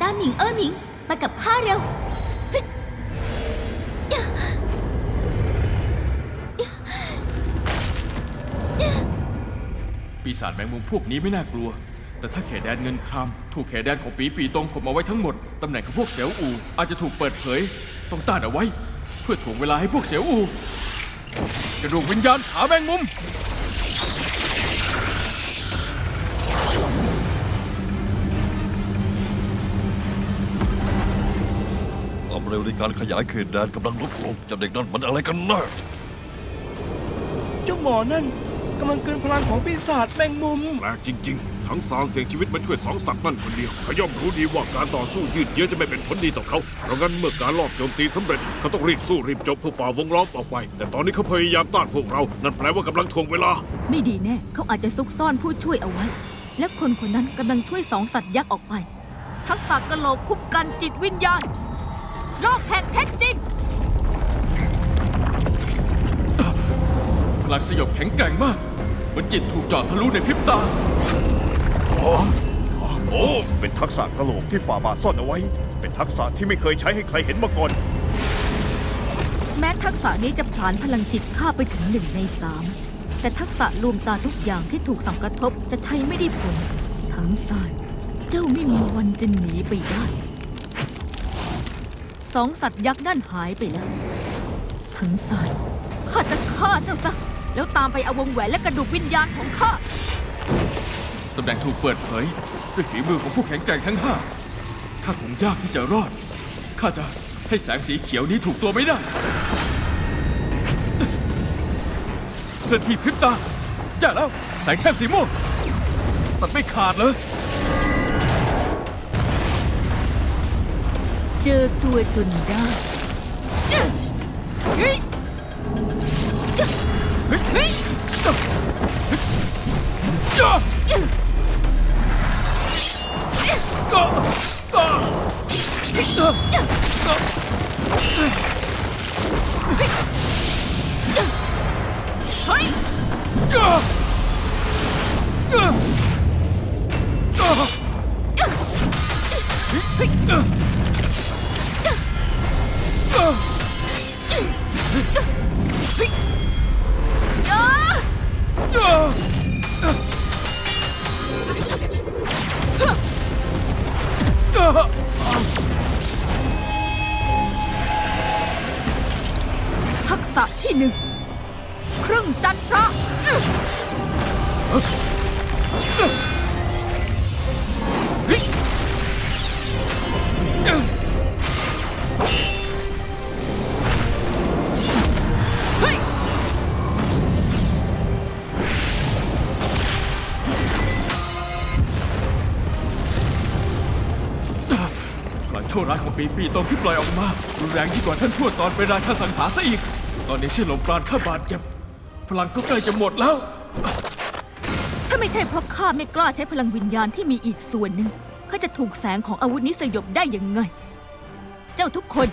ตาหมิงอ้หมิงมากับข้าเร็ว ปีศาจแมงมุมพวกนี้ไม่น่ากลัว แต่ถ้าแขตแดนเงินคราม ถูกแขตแดนของปีปีตรงขบเอาไว้ทั้งหมด ตำแหน่งของพวกเสียวอูอาจจะถูกเปิดเผย ต้องต้านเอาไว้ เพื่อถ่วงเวลาให้พวกเสียวอู กระดูกวิญญาณขาแมงมุม ความเร็วในการขยายเขตแดนกำลังลดลงเจะเด็กนั่นมันอะไรกันแน่เจ้าหมอนั่นกำลังเกินพลังของปีศาจแมงมุม แปลกจริง ๆ ทั้งสารเสี่ยงชีวิตมาช่วยสองสัตว์นั่นคนเดียวเขาย่อมรู้ดีว่าการต่อสู้ยืดเยื้อจะไม่เป็นผลดีต่อเขาเพราะงั้นเมื่อการลอบโจมตีสำเร็จเขาต้องรีบสู้รีบจบเพื่อฝ่าวงล้อมออกไป แต่ตอนนี้เขาพยายามต้านพวกเรา นั่นแปลว่ากำลังทวงเวลา ไม่ดีแน่ เขาอาจจะซุกซ่อนผู้ช่วยเอาไว้ และคนคนนั้นกำลังช่วยสองสัตว์ยักษ์ออกไป ทักษะกะโหลกคุ้มกันจิตวิญญาณโลกแห่งเท็จจริงพลังสยบแข็งแกร่งมากเหมือนจิตถูกเจาะทะลุในพริบตา โอ้ เป็นทักษะกระโหลกที่ฝ่าบาทซ่อนเอาไว้ เป็นทักษะที่ไม่เคยใช้ให้ใครเห็นมาก่อน แม้ทักษะนี้จะผลานพลังจิตข้าไปถึงหนึ่งในสามแต่ทักษะลวมตาทุกอย่างที่ถูกสังกระทบจะใช้ไม่ได้ผล ทั้งสายเจ้าไม่มีวันจะหนีไปได้สองสัตว์ยักษ์นั่นหายไปแล้ว ทั้งสายข้าจะฆ่าเจ้าซะแล้วตามไปเอาวงแหวนและกระดูกวิญญาณของข้า ตำแหน่งถูกเปิดเผยด้วยฝีมือของผู้แข็งแกร่งทั้งห้าข้าคงยากที่จะรอด ข้าจะให้แสงสีเขียวนี้ถูกตัวไม่ได้ เคลื่อนที่พริบตาจ้าแล้ว แสงแทบสีม่วงตัดไม่ขาดเลย เจอตัวจนได้เฮ้ยเฮ้ยจ้าก็ ก็ ที่หนึ่งครึ่งจันทระเฮ้ยพลังชั่วร้ายของปีปีตรงที่ปล่อยออกมา รุนแรงยิ่งกว่าท่านทวดตอนเป็นราชาสังหาซะอีก ตอนนี้ชื่อลมปราณข้าบาดเจ็บ พลังก็ใกล้จะหมดแล้ว ถ้าไม่ใช่เพราะข้าไม่กล้าใช้พลังวิญญาณที่มีอีกส่วนหนึ่งข้าจะถูกแสงของอาวุธนี้สยบได้ยังไง เจ้าทุกคน